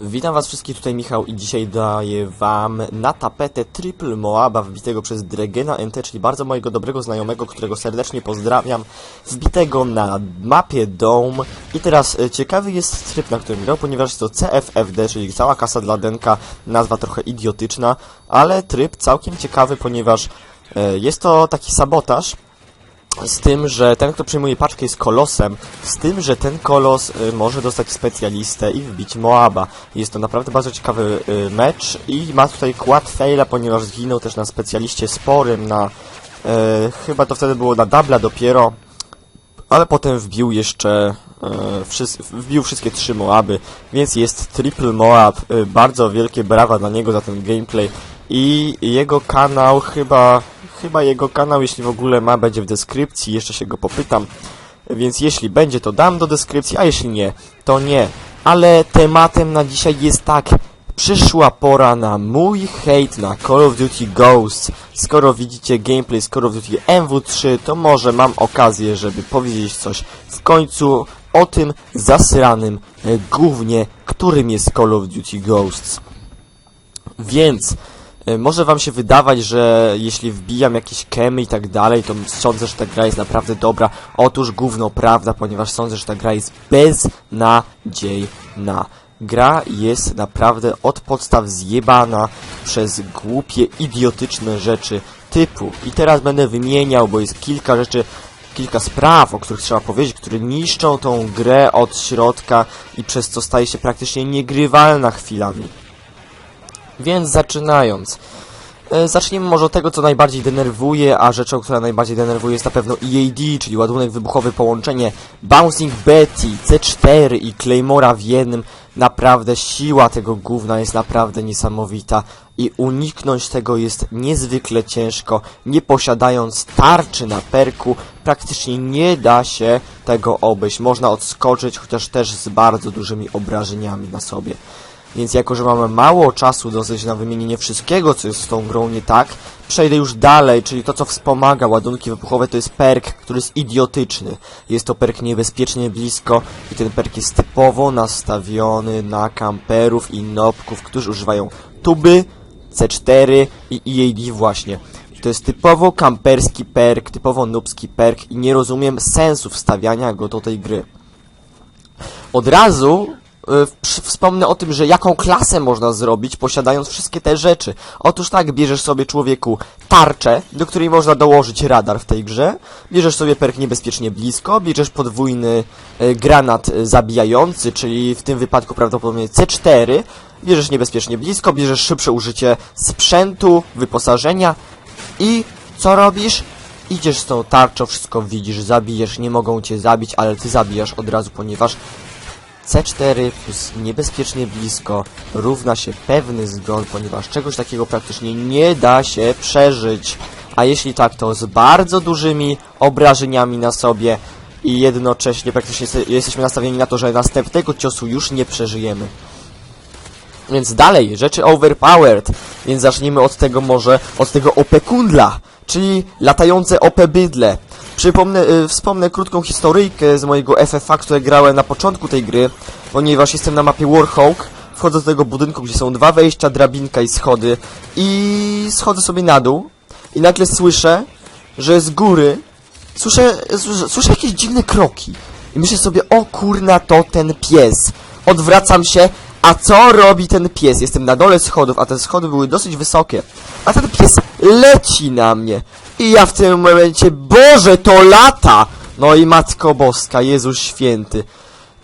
Witam was wszystkich, tutaj Michał i dzisiaj daję wam na tapetę triple Moaba wbitego przez Dregena NT, czyli bardzo mojego dobrego znajomego, którego serdecznie pozdrawiam, wbitego na mapie Dome. I teraz e, ciekawy jest tryb, na którym grał, ponieważ jest to CFFD, czyli cała kasa dla Denka, nazwa trochę idiotyczna, ale tryb całkiem ciekawy, ponieważ e, jest to taki sabotaż, z tym, że ten, kto przyjmuje paczkę jest kolosem, z tym, że ten kolos y, może dostać specjalistę i wbić Moaba. Jest to naprawdę bardzo ciekawy y, mecz i ma tutaj kład faila, ponieważ zginął też na specjaliście sporym, na... Y, chyba to wtedy było na dubla dopiero, ale potem wbił jeszcze... y, wbił wszystkie trzy Moaby, więc jest triple Moab. Y, bardzo wielkie brawa dla niego za ten gameplay. I jego kanał chyba, chyba jego kanał, jeśli w ogóle ma, będzie w deskrypcji, jeszcze się go popytam. Więc jeśli będzie, to dam do deskrypcji, a jeśli nie, to nie. Ale tematem na dzisiaj jest tak, przyszła pora na mój hejt na Call of Duty Ghosts. Skoro widzicie gameplay z Call of Duty MW3, to może mam okazję, żeby powiedzieć coś w końcu o tym zasranym e, gównie, którym jest Call of Duty Ghosts. Więc może wam się wydawać, że jeśli wbijam jakieś kemy i tak dalej, to sądzę, że ta gra jest naprawdę dobra. Otóż gówno prawda, ponieważ sądzę, że ta gra jest beznadziejna. Gra jest naprawdę od podstaw zjebana przez głupie, idiotyczne rzeczy typu. I teraz będę wymieniał, bo jest kilka rzeczy, kilka spraw, o których trzeba powiedzieć, które niszczą tą grę od środka i przez co staje się praktycznie niegrywalna chwilami. Więc zaczynając. E, Zacznijmy może od tego, co najbardziej denerwuje, a rzeczą, która najbardziej denerwuje jest na pewno EAD, czyli ładunek wybuchowy, połączenie Bouncing Betty, C4 i Claymora w jednym. Naprawdę siła tego gówna jest naprawdę niesamowita i uniknąć tego jest niezwykle ciężko, nie posiadając tarczy na perku, praktycznie nie da się tego obejść. Można odskoczyć, chociaż też z bardzo dużymi obrażeniami na sobie. Więc jako, że mamy mało czasu dosyć na wymienienie wszystkiego, co jest z tą grą nie tak, przejdę już dalej, czyli to, co wspomaga ładunki wybuchowe, to jest perk, który jest idiotyczny. Jest to perk niebezpiecznie blisko i ten perk jest typowo nastawiony na kamperów i nopków, którzy używają tuby, C4 i EAD właśnie. To jest typowo kamperski perk, typowo nubski perk i nie rozumiem sensu wstawiania go do tej gry. Od razu wspomnę o tym, że jaką klasę można zrobić, posiadając wszystkie te rzeczy. Otóż tak, bierzesz sobie człowieku tarczę, do której można dołożyć radar w tej grze, bierzesz sobie perk niebezpiecznie blisko, bierzesz podwójny y, granat y, zabijający, czyli w tym wypadku prawdopodobnie C4, bierzesz niebezpiecznie blisko, bierzesz szybsze użycie sprzętu, wyposażenia i co robisz? Idziesz z tą tarczą, wszystko widzisz, zabijesz, nie mogą cię zabić, ale ty zabijasz od razu, ponieważ C4 plus niebezpiecznie blisko równa się pewny zgon, ponieważ czegoś takiego praktycznie nie da się przeżyć. A jeśli tak, to z bardzo dużymi obrażeniami na sobie i jednocześnie praktycznie jesteśmy nastawieni na to, że następnego ciosu już nie przeżyjemy. Więc dalej, rzeczy overpowered. Więc zacznijmy od tego może, od tego OP Kundla, czyli latające OP Bydle. Przypomnę, y, wspomnę krótką historyjkę z mojego FFA, które grałem na początku tej gry, ponieważ jestem na mapie Warhawk. Wchodzę do tego budynku, gdzie są dwa wejścia, drabinka i schody. I schodzę sobie na dół i nagle słyszę, że z góry słyszę, słyszę, słyszę jakieś dziwne kroki. I myślę sobie, o kurna, to ten pies. Odwracam się, a co robi ten pies? Jestem na dole schodów, a te schody były dosyć wysokie. A ten pies leci na mnie. I ja w tym momencie, Boże, to lata! No i Matko Boska, Jezus Święty.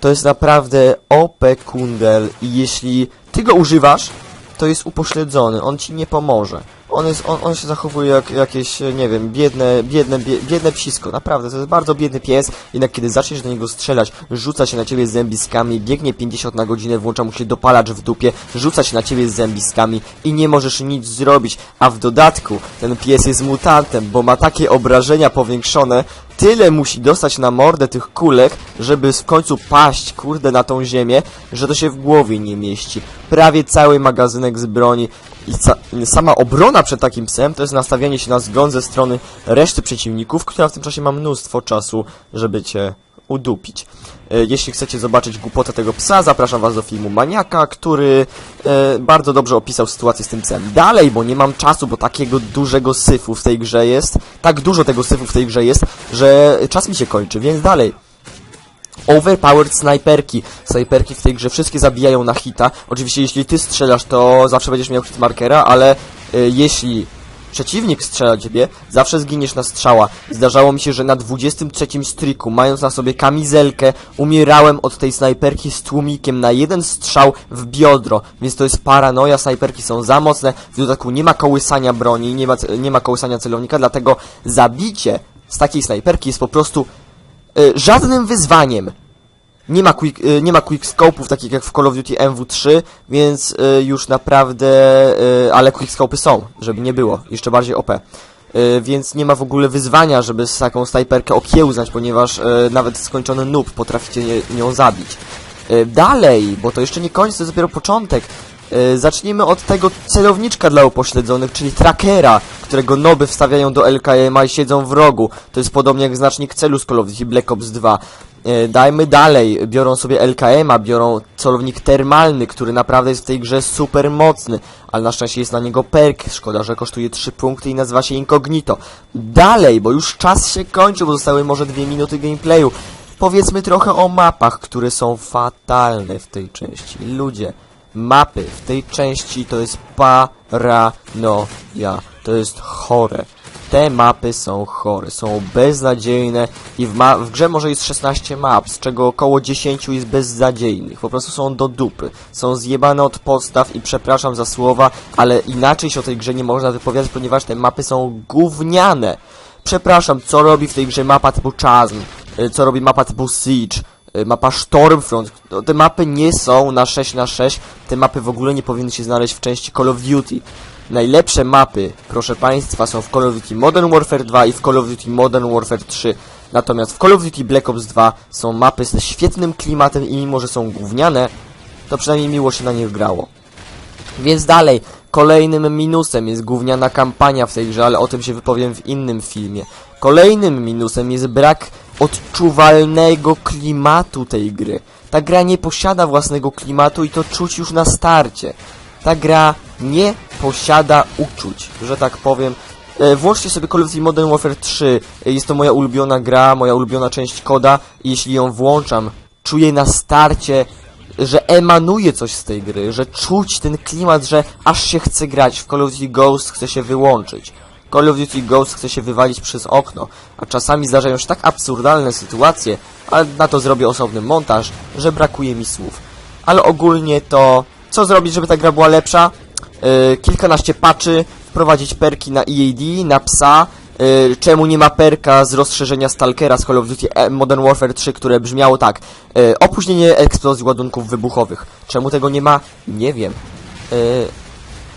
To jest naprawdę OP kundel i jeśli ty go używasz, to jest upośledzony, on ci nie pomoże. On, jest, on, on się zachowuje jak jakieś, nie wiem, biedne, biedne, bie- biedne psisko. Naprawdę, to jest bardzo biedny pies. Jednak kiedy zaczniesz do niego strzelać, rzuca się na ciebie zębiskami, biegnie 50 na godzinę, włącza mu się dopalacz w dupie, rzuca się na ciebie z zębiskami i nie możesz nic zrobić. A w dodatku, ten pies jest mutantem, bo ma takie obrażenia powiększone, tyle musi dostać na mordę tych kulek, żeby w końcu paść, kurde, na tą ziemię, że to się w głowie nie mieści. Prawie cały magazynek z broni i sama obrona przed takim psem to jest nastawianie się na zgon ze strony reszty przeciwników, która w tym czasie ma mnóstwo czasu, żeby cię udupić. E, Jeśli chcecie zobaczyć głupotę tego psa, zapraszam was do filmu Maniaka, który e, bardzo dobrze opisał sytuację z tym psem. Dalej, bo nie mam czasu, bo takiego dużego syfu w tej grze jest, tak dużo tego syfu w tej grze jest, że czas mi się kończy, więc dalej. Overpowered snajperki. Snajperki w tej grze wszystkie zabijają na hita. Oczywiście jeśli ty strzelasz, to zawsze będziesz miał hitmarkera, ale y, jeśli przeciwnik strzela ciebie, zawsze zginiesz na strzała. Zdarzało mi się, że na 23 striku, mając na sobie kamizelkę, umierałem od tej snajperki z tłumikiem na jeden strzał w biodro. Więc to jest paranoja, snajperki są za mocne. W dodatku nie ma kołysania broni, nie ma, nie ma kołysania celownika, dlatego zabicie z takiej snajperki jest po prostu y, żadnym wyzwaniem. Nie ma, quick, y, nie ma quickscope'ów takich jak w Call of Duty MW3, więc y, już naprawdę, y, ale quickscope'y są, żeby nie było, jeszcze bardziej OP. Więc nie ma w ogóle wyzwania, żeby z taką snajperkę okiełznać, ponieważ nawet skończony noob potraficie nią zabić. Dalej, bo to jeszcze nie koniec, to jest dopiero początek. Y, Zacznijmy od tego celowniczka dla upośledzonych, czyli trackera, którego noby wstawiają do LKM-a i siedzą w rogu. To jest podobnie jak znacznik celu z Call of Duty Black Ops 2. Y, Dajmy dalej, biorą sobie LKM-a, biorą celownik termalny, który naprawdę jest w tej grze super mocny, ale na szczęście jest na niego perk, szkoda, że kosztuje 3 punkty i nazywa się Incognito. Dalej, bo już czas się kończy, bo zostały może 2 minuty gameplayu. Powiedzmy trochę o mapach, które są fatalne w tej części. Ludzie, mapy w tej części to jest paranoja. To jest chore. Te mapy są chore, są beznadziejne i w, w grze może jest 16 map, z czego około 10 jest beznadziejnych. Po prostu są do dupy. Są zjebane od podstaw i przepraszam za słowa, ale inaczej się o tej grze nie można wypowiadać, ponieważ te mapy są gówniane. Przepraszam, co robi w tej grze mapa typu Chasm, y, co robi mapa typu Siege, mapa Stormfront. Te mapy nie są na 6 na 6 te mapy w ogóle nie powinny się znaleźć w części Call of Duty. Najlepsze mapy, proszę Państwa, są w Call of Duty Modern Warfare 2 i w Call of Duty Modern Warfare 3. Natomiast w Call of Duty Black Ops 2 są mapy ze świetnym klimatem i mimo, że są gówniane, to przynajmniej miło się na nich grało. Więc dalej, kolejnym minusem jest gówniana kampania w tej grze, ale o tym się wypowiem w innym filmie. Kolejnym minusem jest brak odczuwalnego klimatu tej gry. Ta gra nie posiada własnego klimatu i to czuć już na starcie. Ta gra nie posiada uczuć, że tak powiem. E, Włączcie sobie Call of Duty Modern Warfare 3. E, Jest to moja ulubiona gra, moja ulubiona część koda. Jeśli ją włączam, czuję na starcie, że emanuje coś z tej gry, że czuć ten klimat, że aż się chce grać. W Call of Duty Ghost chce się wyłączyć. Call of Duty Ghost chce się wywalić przez okno, a czasami zdarzają się tak absurdalne sytuacje, ale na to zrobię osobny montaż, że brakuje mi słów. Ale ogólnie to, co zrobić, żeby ta gra była lepsza? Yy, kilkanaście patchy, wprowadzić perki na EAD, na psa, yy, czemu nie ma perka z rozszerzenia Stalkera z Call of Duty e, Modern Warfare 3, które brzmiało tak, yy, opóźnienie eksplozji ładunków wybuchowych. Czemu tego nie ma? Nie wiem. Yy,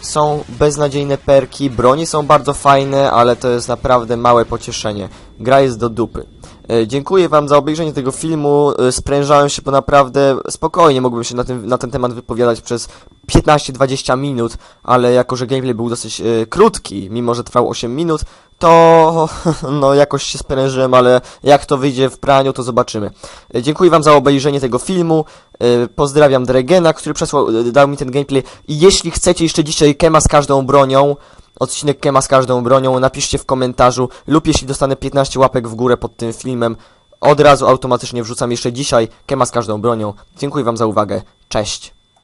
są beznadziejne perki, bronie są bardzo fajne, ale to jest naprawdę małe pocieszenie. Gra jest do dupy. E, Dziękuję Wam za obejrzenie tego filmu. E, Sprężałem się, bo naprawdę spokojnie mógłbym się na, tym, na ten temat wypowiadać przez 15-20 minut, ale jako, że gameplay był dosyć e, krótki, mimo że trwał 8 minut, to no jakoś się sprężyłem, ale jak to wyjdzie w praniu, to zobaczymy. E, Dziękuję Wam za obejrzenie tego filmu. E, Pozdrawiam Dregena, który przesłał, e, dał mi ten gameplay. I jeśli chcecie jeszcze dzisiaj Kema z każdą bronią, odcinek Kema z każdą bronią, napiszcie w komentarzu lub jeśli dostanę 15 łapek w górę pod tym filmem, od razu automatycznie wrzucam jeszcze dzisiaj Kema z każdą bronią. Dziękuję Wam za uwagę. Cześć.